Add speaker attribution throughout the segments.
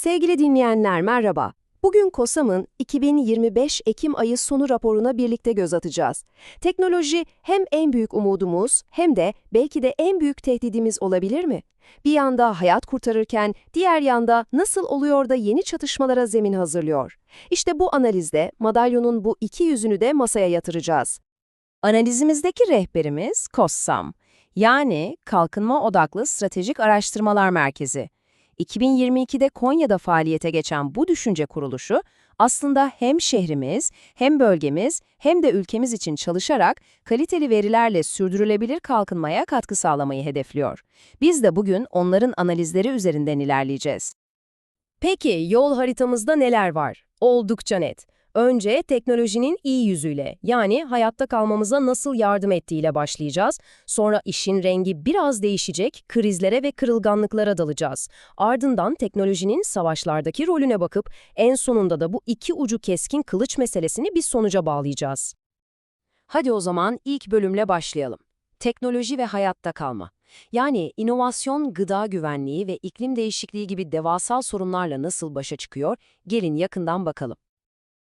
Speaker 1: Sevgili dinleyenler merhaba. Bugün KOSAM'ın 2025 Ekim ayı sonu raporuna birlikte göz atacağız. Teknoloji hem en büyük umudumuz hem de belki de en büyük tehdidimiz olabilir mi? Bir yanda hayat kurtarırken diğer yanda nasıl oluyor da yeni çatışmalara zemin hazırlıyor? İşte bu analizde madalyonun bu iki yüzünü de masaya yatıracağız.
Speaker 2: Analizimizdeki rehberimiz KOSSAM, yani Kalkınma Odaklı Stratejik Araştırmalar Merkezi. 2022'de Konya'da faaliyete geçen bu düşünce kuruluşu, aslında hem şehrimiz, hem bölgemiz, hem de ülkemiz için çalışarak kaliteli verilerle sürdürülebilir kalkınmaya katkı sağlamayı hedefliyor. Biz de bugün onların analizleri üzerinden ilerleyeceğiz.
Speaker 1: Peki yol haritamızda neler var? Oldukça net. Önce teknolojinin iyi yüzüyle yani hayatta kalmamıza nasıl yardım ettiğiyle başlayacağız. Sonra işin rengi biraz değişecek, krizlere ve kırılganlıklara dalacağız. Ardından teknolojinin savaşlardaki rolüne bakıp en sonunda da bu iki ucu keskin kılıç meselesini bir sonuca bağlayacağız. Hadi o zaman ilk bölümle başlayalım. Teknoloji ve hayatta kalma. Yani inovasyon, gıda güvenliği ve iklim değişikliği gibi devasal sorunlarla nasıl başa çıkıyor? Gelin yakından bakalım.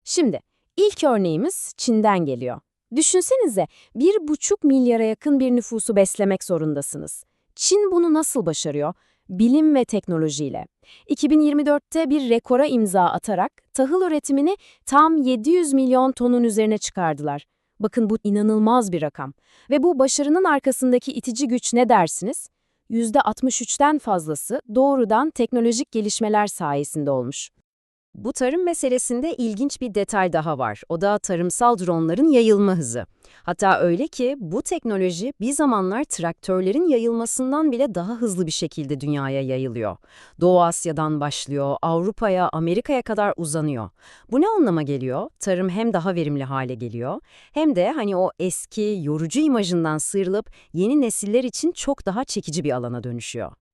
Speaker 2: Şimdi, ilk örneğimiz Çin'den geliyor. Düşünsenize, bir buçuk milyara yakın bir nüfusu beslemek zorundasınız. Çin bunu nasıl başarıyor? Bilim ve teknolojiyle. 2024'te bir rekora imza atarak tahıl üretimini tam 700 milyon tonun üzerine çıkardılar. Bakın bu inanılmaz bir rakam. Ve bu başarının arkasındaki itici güç ne dersiniz? %63'ten fazlası doğrudan teknolojik gelişmeler sayesinde olmuş.
Speaker 1: Bu tarım meselesinde ilginç bir detay daha var. O da tarımsal dronların yayılma hızı. Hatta öyle ki bu teknoloji bir zamanlar traktörlerin yayılmasından bile daha hızlı bir şekilde dünyaya yayılıyor. Doğu Asya'dan başlıyor, Avrupa'ya, Amerika'ya kadar uzanıyor. Bu ne anlama geliyor? Tarım hem daha verimli hale geliyor, hem de hani o eski, yorucu imajından sıyrılıp yeni nesiller için çok daha çekici bir alana dönüşüyor.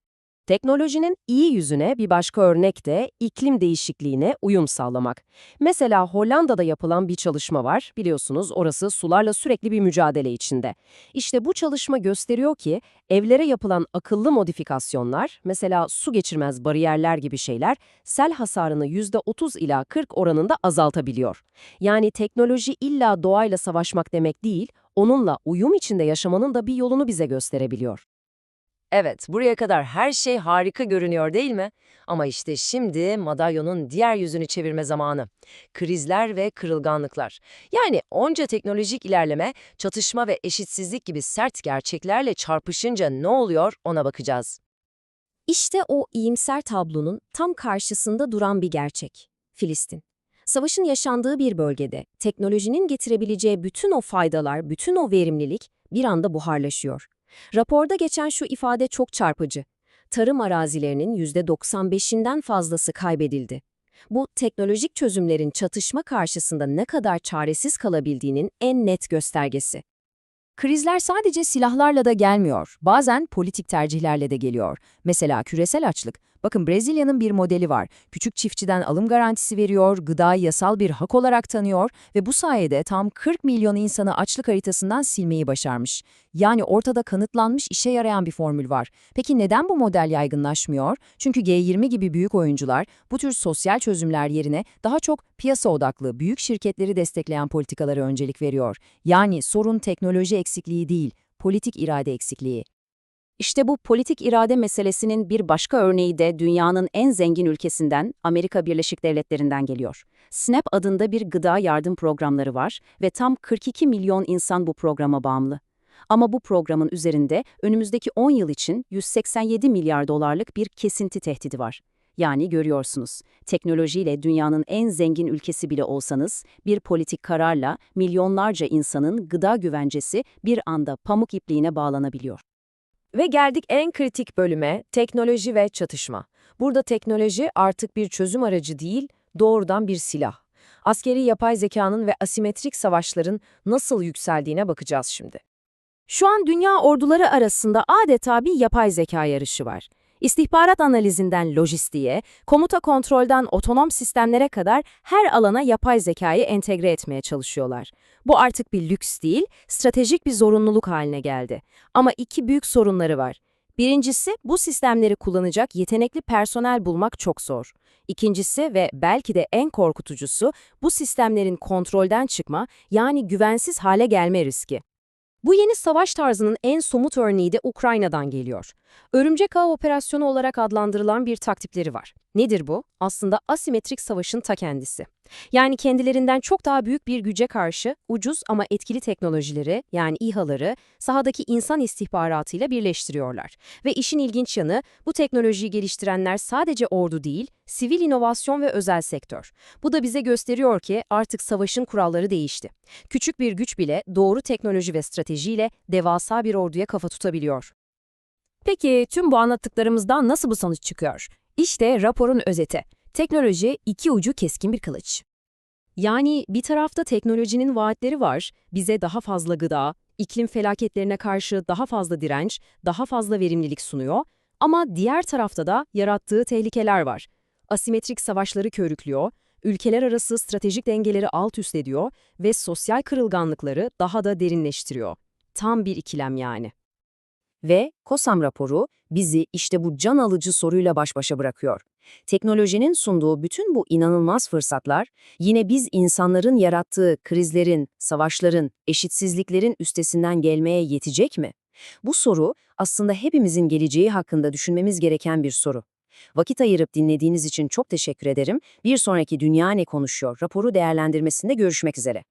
Speaker 1: Teknolojinin iyi yüzüne bir başka örnek de iklim değişikliğine uyum sağlamak. Mesela Hollanda'da yapılan bir çalışma var. Biliyorsunuz orası sularla sürekli bir mücadele içinde. İşte bu çalışma gösteriyor ki evlere yapılan akıllı modifikasyonlar, mesela su geçirmez bariyerler gibi şeyler, sel hasarını %30 ila 40 oranında azaltabiliyor. Yani teknoloji illa doğayla savaşmak demek değil, onunla uyum içinde yaşamanın da bir yolunu bize gösterebiliyor. Evet, buraya kadar her şey harika görünüyor değil mi? Ama işte şimdi madalyonun diğer yüzünü çevirme zamanı. Krizler ve kırılganlıklar. Yani onca teknolojik ilerleme, çatışma ve eşitsizlik gibi sert gerçeklerle çarpışınca ne oluyor ona bakacağız.
Speaker 2: İşte o iyimser tablonun tam karşısında duran bir gerçek. Filistin. Savaşın yaşandığı bir bölgede teknolojinin getirebileceği bütün o faydalar, bütün o verimlilik bir anda buharlaşıyor. Raporda geçen şu ifade çok çarpıcı. Tarım arazilerinin %95'inden fazlası kaybedildi. Bu teknolojik çözümlerin çatışma karşısında ne kadar çaresiz kalabildiğinin en net göstergesi. Krizler sadece silahlarla da gelmiyor, bazen politik tercihlerle de geliyor. Mesela küresel açlık. Bakın Brezilya'nın bir modeli var. Küçük çiftçiden alım garantisi veriyor, gıdayı yasal bir hak olarak tanıyor ve bu sayede tam 40 milyon insanı açlık haritasından silmeyi başarmış. Yani ortada kanıtlanmış işe yarayan bir formül var. Peki neden bu model yaygınlaşmıyor? Çünkü G20 gibi büyük oyuncular bu tür sosyal çözümler yerine daha çok piyasa odaklı, büyük şirketleri destekleyen politikalara öncelik veriyor. Yani sorun teknoloji eksikliği değil, politik irade eksikliği. İşte bu politik irade meselesinin bir başka örneği de dünyanın en zengin ülkesinden, Amerika Birleşik Devletleri'nden geliyor. SNAP adında bir gıda yardım programları var ve tam 42 milyon insan bu programa bağımlı. Ama bu programın üzerinde önümüzdeki 10 yıl için 187 milyar dolarlık bir kesinti tehdidi var. Yani görüyorsunuz, teknolojiyle dünyanın en zengin ülkesi bile olsanız, bir politik kararla milyonlarca insanın gıda güvencesi bir anda pamuk ipliğine bağlanabiliyor.
Speaker 1: Ve geldik en kritik bölüme, teknoloji ve çatışma. Burada teknoloji artık bir çözüm aracı değil, doğrudan bir silah. Askeri yapay zekanın ve asimetrik savaşların nasıl yükseldiğine bakacağız şimdi. Şu an dünya orduları arasında adeta bir yapay zeka yarışı var. İstihbarat analizinden lojistiğe, komuta kontrolden otonom sistemlere kadar her alana yapay zekayı entegre etmeye çalışıyorlar. Bu artık bir lüks değil, stratejik bir zorunluluk haline geldi. Ama iki büyük sorunları var. Birincisi, bu sistemleri kullanacak yetenekli personel bulmak çok zor. İkincisi ve belki de en korkutucusu, bu sistemlerin kontrolden çıkma, yani güvensiz hale gelme riski. Bu yeni savaş tarzının en somut örneği de Ukrayna'dan geliyor. Örümcek Ağı Operasyonu olarak adlandırılan bir taktikleri var. Nedir bu? Aslında asimetrik savaşın ta kendisi. Yani kendilerinden çok daha büyük bir güce karşı ucuz ama etkili teknolojileri, yani İHA'ları, sahadaki insan istihbaratıyla birleştiriyorlar. Ve işin ilginç yanı, bu teknolojiyi geliştirenler sadece ordu değil, sivil inovasyon ve özel sektör. Bu da bize gösteriyor ki artık savaşın kuralları değişti. Küçük bir güç bile doğru teknoloji ve stratejiyle devasa bir orduya kafa tutabiliyor. Peki tüm bu anlattıklarımızdan nasıl bu sonuç çıkıyor? İşte raporun özeti. Teknoloji iki ucu keskin bir kılıç. Yani bir tarafta teknolojinin vaatleri var, bize daha fazla gıda, iklim felaketlerine karşı daha fazla direnç, daha fazla verimlilik sunuyor. Ama diğer tarafta da yarattığı tehlikeler var. Asimetrik savaşları körüklüyor, ülkeler arası stratejik dengeleri alt üst ediyor ve sosyal kırılganlıkları daha da derinleştiriyor. Tam bir ikilem yani. Ve COSAM raporu bizi işte bu can alıcı soruyla baş başa bırakıyor. Teknolojinin sunduğu bütün bu inanılmaz fırsatlar yine biz insanların yarattığı krizlerin, savaşların, eşitsizliklerin üstesinden gelmeye yetecek mi? Bu soru aslında hepimizin geleceği hakkında düşünmemiz gereken bir soru. Vakit ayırıp dinlediğiniz için çok teşekkür ederim. Bir sonraki Dünya Ne Konuşuyor raporu değerlendirmesinde görüşmek üzere.